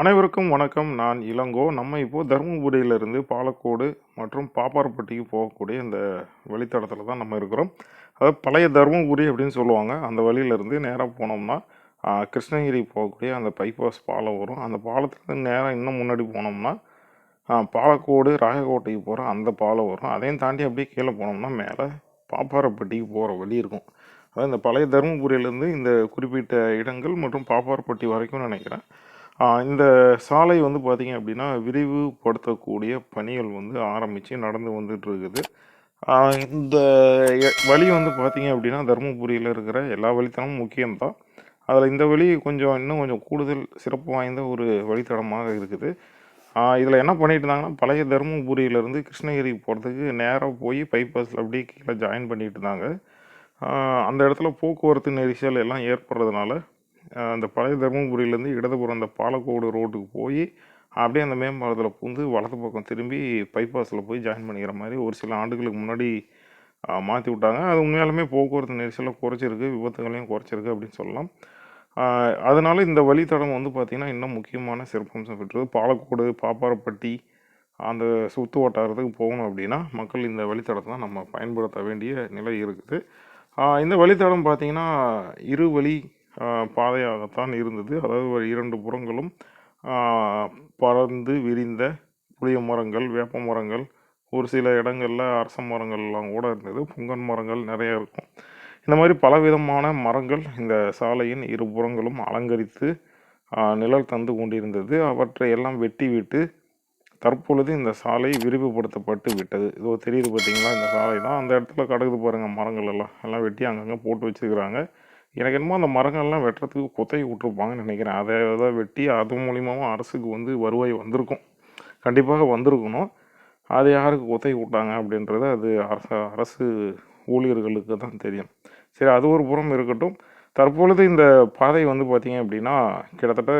அனைவருக்கும் வணக்கம். நான் இளங்கோ. நம்ம இப்போது தருமபுரியிலிருந்து பாலக்கோடு மற்றும் பாப்பாரப்பட்டிக்கு போகக்கூடிய இந்த வழித்தடத்தில் தான் நம்ம இருக்கிறோம். அதாவது பழைய தருமபுரி அப்படின்னு சொல்லுவாங்க. அந்த வழியிலேருந்து நேராக போனோம்னா கிருஷ்ணகிரி போகக்கூடிய அந்த பைபாஸ் பாலம் வரும். அந்த பாலத்துலேருந்து நேராக இன்னும் முன்னாடி போனோம்னா பாலக்கோடு ராயக்கோட்டைக்கு போகிற அந்த பாலம் வரும். அதையும் தாண்டி அப்படியே கீழே போனோம்னா மேலே பாப்பாரப்பட்டிக்கு போகிற வழி இருக்கும். அதாவது இந்த பழைய தருமபுரியிலேருந்து இந்த குறிப்பிட்ட இடங்கள் மற்றும் பாப்பாரப்பட்டி வரைக்கும் நினைக்கிறேன். இந்த சாலை வந்து பார்த்திங்க அப்படின்னா விரிவுபடுத்தக்கூடிய பணிகள் வந்து ஆரம்பித்து நடந்து வந்துட்டுருக்குது. இந்த எ- வழி வந்து பார்த்திங்க அப்படின்னா தருமபுரியில் இருக்கிற எல்லா வழித்தடமும் முக்கியம்தான். அதில் இந்த வழி கொஞ்சம் இன்னும் கொஞ்சம் கூடுதல் சிறப்பு வாய்ந்த ஒரு வழித்தடமாக இருக்குது. இதில் என்ன பண்ணிட்டு இருந்தாங்கன்னா பழைய தருமபுரியிலேருந்து கிருஷ்ணகிரி போகிறதுக்கு நேராக போய் பைபாஸில் அப்படியே கீழே ஜாயின் பண்ணிட்டு இருந்தாங்க அந்த இடத்துல போக்குவரத்து நெரிசல் எல்லாம் ஏற்படுறதுனால அந்த பழைய தருமபுரியிலேருந்து இடதுபுறம் அந்த பாலக்கோடு ரோட்டுக்கு போய் அப்படியே அந்த மேம்பாலத்தில் பூந்து வலது பக்கம் திரும்பி பைபாஸில் போய் ஜாயின் பண்ணிக்கிற மாதிரி ஒரு சில ஆண்டுகளுக்கு முன்னாடி மாற்றி விட்டாங்க. அது உண்மையாலுமே போக்குவரத்து நெரிசலை குறைச்சிருக்கு விபத்துகளையும் குறைச்சிருக்கு அப்படின்னு சொல்லலாம். அதனால் அதனால இந்த வழித்தடம் வந்து பார்த்திங்கன்னா இன்னும் முக்கியமான சிறப்பம்சம் பெற்றது. பாலக்கோடு பாப்பாரப்பட்டி அந்த சுற்று வட்டாரத்துக்கு போகணும் அப்படின்னா மக்கள் இந்த வழித்தடத்தை தான் நம்ம பயன்படுத்த வேண்டிய நிலை இருக்குது. இந்த வழித்தடம் பார்த்திங்கன்னா இரு வழி பாதையாகத்தான் இருந்தது. அதாவது ஒரு இரண்டு புறங்களும் பறந்து விரிந்த புளிய மரங்கள் வேப்ப மரங்கள் ஒரு சில இடங்களில் அரச மரங்கள்லாம் கூட இருந்தது. புங்கன் மரங்கள் நிறையா இருக்கும். இந்த மாதிரி பலவிதமான மரங்கள் இந்த சாலையின் இரு புறங்களும் அலங்கரித்து நிழல் தந்து கொண்டிருந்தது. அவற்றை எல்லாம் வெட்டி விட்டு தற்பொழுது இந்த சாலை விரிவுபடுத்தப்பட்டு விட்டது. இதோ தெரியுது பார்த்தீங்களா இந்த சாலை தான். அந்த இடத்துல கிடக்குது பாருங்கள் மரங்கள் எல்லாம். எல்லாம் வெட்டி அங்கங்கே போட்டு வச்சுருக்கிறாங்க. எனக்கு என்னமோ அந்த மரங்கள்லாம் வெட்டுறதுக்கு குத்தகை விட்ருப்பாங்கன்னு நினைக்கிறேன். அதை அதை வெட்டி அது மூலியமாகவும் அரசுக்கு வந்து வருவாய் வந்திருக்கும். கண்டிப்பாக வந்திருக்கணும். அது யாருக்கு குத்தகை விட்டாங்க அப்படின்றது அது அரசு அரசு ஊழியர்களுக்கு தான் தெரியும். சரி அது ஒரு புறம் இருக்கட்டும். தற்பொழுது இந்த பாதை வந்து பார்த்திங்க அப்படின்னா கிட்டத்தட்ட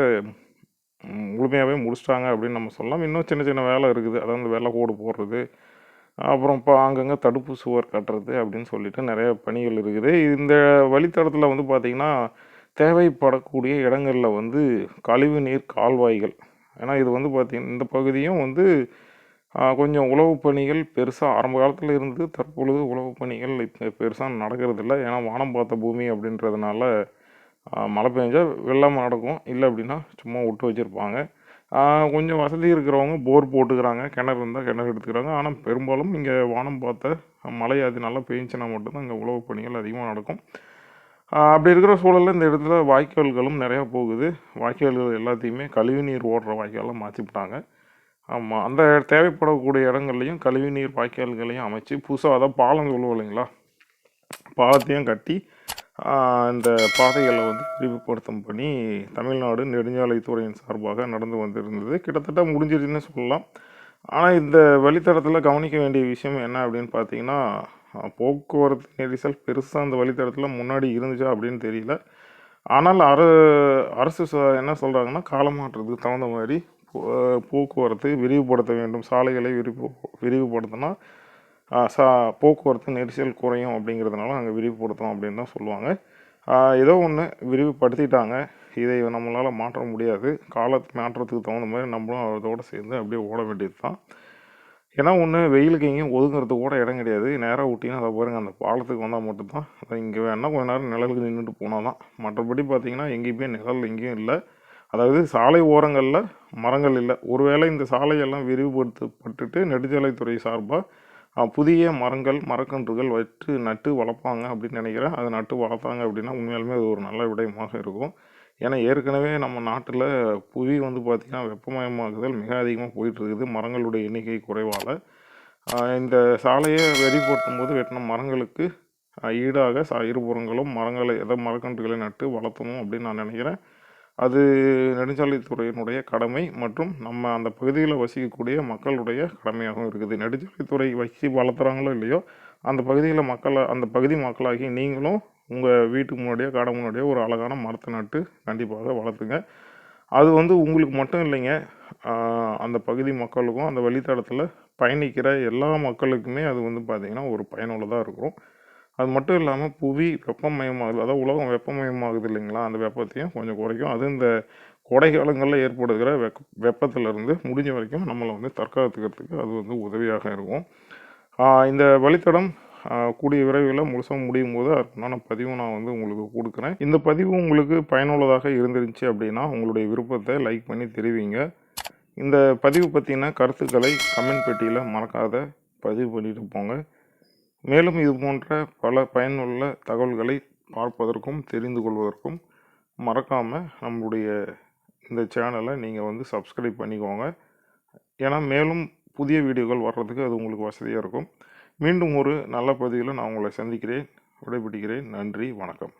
முழுமையாகவே முடிச்சிட்டாங்க அப்படின்னு நம்ம சொல்லலாம். இன்னும் சின்ன சின்ன வேலை இருக்குது. அதாவது இந்த வெள்ளை கோடு போடுறது அப்புறம் இப்போ அங்கங்கே தடுப்பு சுவர் கட்டுறது அப்படின்னு சொல்லிட்டு நிறைய பணிகள் இருக்குது. இந்த வழித்தடத்தில் வந்து பார்த்திங்கன்னா தேவைப்படக்கூடிய இடங்களில் வந்து கழிவு நீர் கால்வாய்கள். ஏன்னா இது வந்து பார்த்திங்கன்னா இந்த பகுதியும் வந்து கொஞ்சம் உழவு பணிகள் பெருசாக ஆரம்ப காலத்தில் இருந்து தற்பொழுது உழவு பணிகள் இப்போ பெருசாக நடக்கிறதில்ல. ஏன்னா வானம் பார்த்த பூமி அப்படின்றதுனால மழை பெஞ்சால் வெள்ளம் நடக்கும். இல்லை அப்படின்னா சும்மா விட்டு வச்சுருப்பாங்க. கொஞ்சம் வசதி இருக்கிறவங்க போர் போட்டுக்கிறாங்க கிணறு இருந்தால் கிணறு எடுத்துக்கிறாங்க. ஆனால் பெரும்பாலும் இங்கே வானம் பார்த்த மழை அது நல்லா பெஞ்சுன்னா மட்டும்தான் இங்கே உழவு பணிகள் அதிகமாக நடக்கும். அப்படி இருக்கிற சூழலில் இந்த இடத்துல வாய்க்கால்களும் நிறையா போகுது. வாய்க்கால்கள் எல்லாத்தையுமே கழிவு நீர் ஓடுற வாய்க்காலாக மாற்றிவிட்டாங்க ஆமாம் அந்த தேவைப்படக்கூடிய இடங்கள்லையும் கழிவு நீர் வாய்க்கால்களையும் அமைச்சு புதுசாக அதான் பாலம் சொல்லுவோம் இல்லைங்களா? பாலத்தையும் கட்டி இந்த பாதைகளை வந்து விரிவுபடுத்தும் பணி தமிழ்நாடு நெடுஞ்சாலைத்துறையின் சார்பாக நடந்து வந்திருந்தது. கிட்டத்தட்ட முடிஞ்சிருச்சுன்னு சொல்லலாம். ஆனால் இந்த வழித்தடத்தில் கவனிக்க வேண்டிய விஷயம் என்ன அப்படின்னு பார்த்தீங்கன்னா போக்குவரத்து நெரிசல் பெருசாக அந்த வழித்தடத்தில் முன்னாடி இருந்துச்சா அப்படின்னு தெரியல. ஆனால் அர அரசு ச- என்ன சொல்கிறாங்கன்னா காலமாற்றத்துக்கு தகுந்த மாதிரி போ- போக்குவரத்து விரிவுபடுத்த வேண்டும். சாலைகளை விரிவு விரிவுபடுத்தினா சா போக்குவரத்து நெரிசல் குறையும் அப்படிங்கிறதுனால அங்கே விரிவுபடுத்தணும் அப்படின்னு தான் சொல்லுவாங்க. ஏதோ ஒன்று விரிவுபடுத்திட்டாங்க. இதை நம்மளால் மாற்ற முடியாது. கால மாற்றத்துக்கு தகுந்த மாதிரி நம்மளும் அதோட சேர்ந்து அப்படியே ஓட வேண்டியது தான் ஏன்னா ஒன்று வெயிலுக்கு எங்கேயும் ஒதுங்கிறதுக்கு கூட இடம் கிடையாது. நேராக விட்டிங்கன்னா அதை பாருங்கள் அந்த பாலத்துக்கு வந்தால் மட்டும்தான். இங்கே வேணால் கொஞ்ச நேரம் நிழலுக்கு நின்றுட்டு போனால் தான் மற்றபடி பார்த்தீங்கன்னா எங்கேயுமே நிழல் எங்கேயும் இல்லை. அதாவது சாலை ஓரங்களில் மரங்கள் இல்லை. ஒருவேளை இந்த சாலையெல்லாம் விரிவுபடுத்தப்பட்டுட்டு நெடுஞ்சாலைத்துறை சார்பாக புதிய மரங்கள் மரக்கன்றுகள் வச்சு நட்டு வளர்ப்பாங்க அப்படின்னு நினைக்கிறேன். அதை நட்டு வளர்த்தாங்க அப்படின்னா உண்மையாலுமே அது ஒரு நல்ல விடயமாக இருக்கும். ஏன்னா ஏற்கனவே நம்ம நாட்டில் புவி வந்து பார்த்திங்கன்னா வெப்பமயமாக்குதல் மிக அதிகமாக போயிட்டுருக்குது. மரங்களுடைய எண்ணிக்கை குறைவால். இந்த சாலையை வெறிப்படுத்தும் போது வெட்டின மரங்களுக்கு ஈடாக சா இருபுறங்களும் மரங்களை எதை மரக்கன்றுகளை நட்டு வளர்த்தணும் அப்படின்னு நான் நினைக்கிறேன். அது நெடுஞ்சாலைத்துறையினுடைய கடமை மற்றும் நம்ம அந்த பகுதியில் வசிக்கக்கூடிய மக்களுடைய கடமையாகவும் இருக்குது. நெடுஞ்சாலைத்துறை வச்சு வளர்த்துறாங்களோ இல்லையோ அந்த பகுதியில் மக்களை அந்த பகுதி மக்களாகி நீங்களும் உங்கள் வீட்டுக்கு முன்னாடியோ கடை முன்னாடியோ ஒரு அழகான மரத்தை நட்டு கண்டிப்பாக வளர்த்துங்க. அது வந்து உங்களுக்கு மட்டும் இல்லைங்க. அந்த பகுதி மக்களுக்கும் அந்த வழித்தடத்தில் பயணிக்கிற எல்லா மக்களுக்குமே அது வந்து பார்த்திங்கன்னா ஒரு பயனுள்ளதாக இருக்கும். அது மட்டும் இல்லாமல் புவி வெப்பமயமாகுது அதாவது உலகம் வெப்பமயமாகுது இல்லைங்களா? அந்த வெப்பத்தையும் கொஞ்சம் குறைக்கும். அது இந்த கோடை காலங்களில் ஏற்படுகிற வெப் வெப்பத்திலிருந்து முடிஞ்ச வரைக்கும் நம்மளை வந்து தற்காத்துக்கிறதுக்கு அது வந்து உதவியாக இருக்கும். இந்த வழித்தடம் கூடிய விரைவில் முழுசாக முடியும் போது அதுக்குண்டான பதிவும் நான் வந்து உங்களுக்கு கொடுக்குறேன். இந்த பதிவு உங்களுக்கு பயனுள்ளதாக இருந்துருந்துச்சு அப்படின்னா உங்களுடைய விருப்பத்தை லைக் பண்ணி தெரிவிங்க. இந்த பதிவு பற்றின கருத்துக்களை கமெண்ட் பெட்டியில் மறக்காத பதிவு பண்ணிட்டு போங்க. மேலும் இது போன்ற பல பயனுள்ள தகவல்களை பார்ப்பதற்கும் தெரிந்து கொள்வதற்கும் மறக்காமல் நம்முடைய இந்த சேனலை நீங்கள் வந்து சப்ஸ்கிரைப் பண்ணிக்கோங்க. ஏன்னா மேலும் புதிய வீடியோக்கள் வர்றதுக்கு அது உங்களுக்கு வசதியாக இருக்கும். மீண்டும் ஒரு நல்ல பதிவில் நான் உங்களை சந்திக்கிறேன் விடைபிடிக்கிறேன் நன்றி வணக்கம்.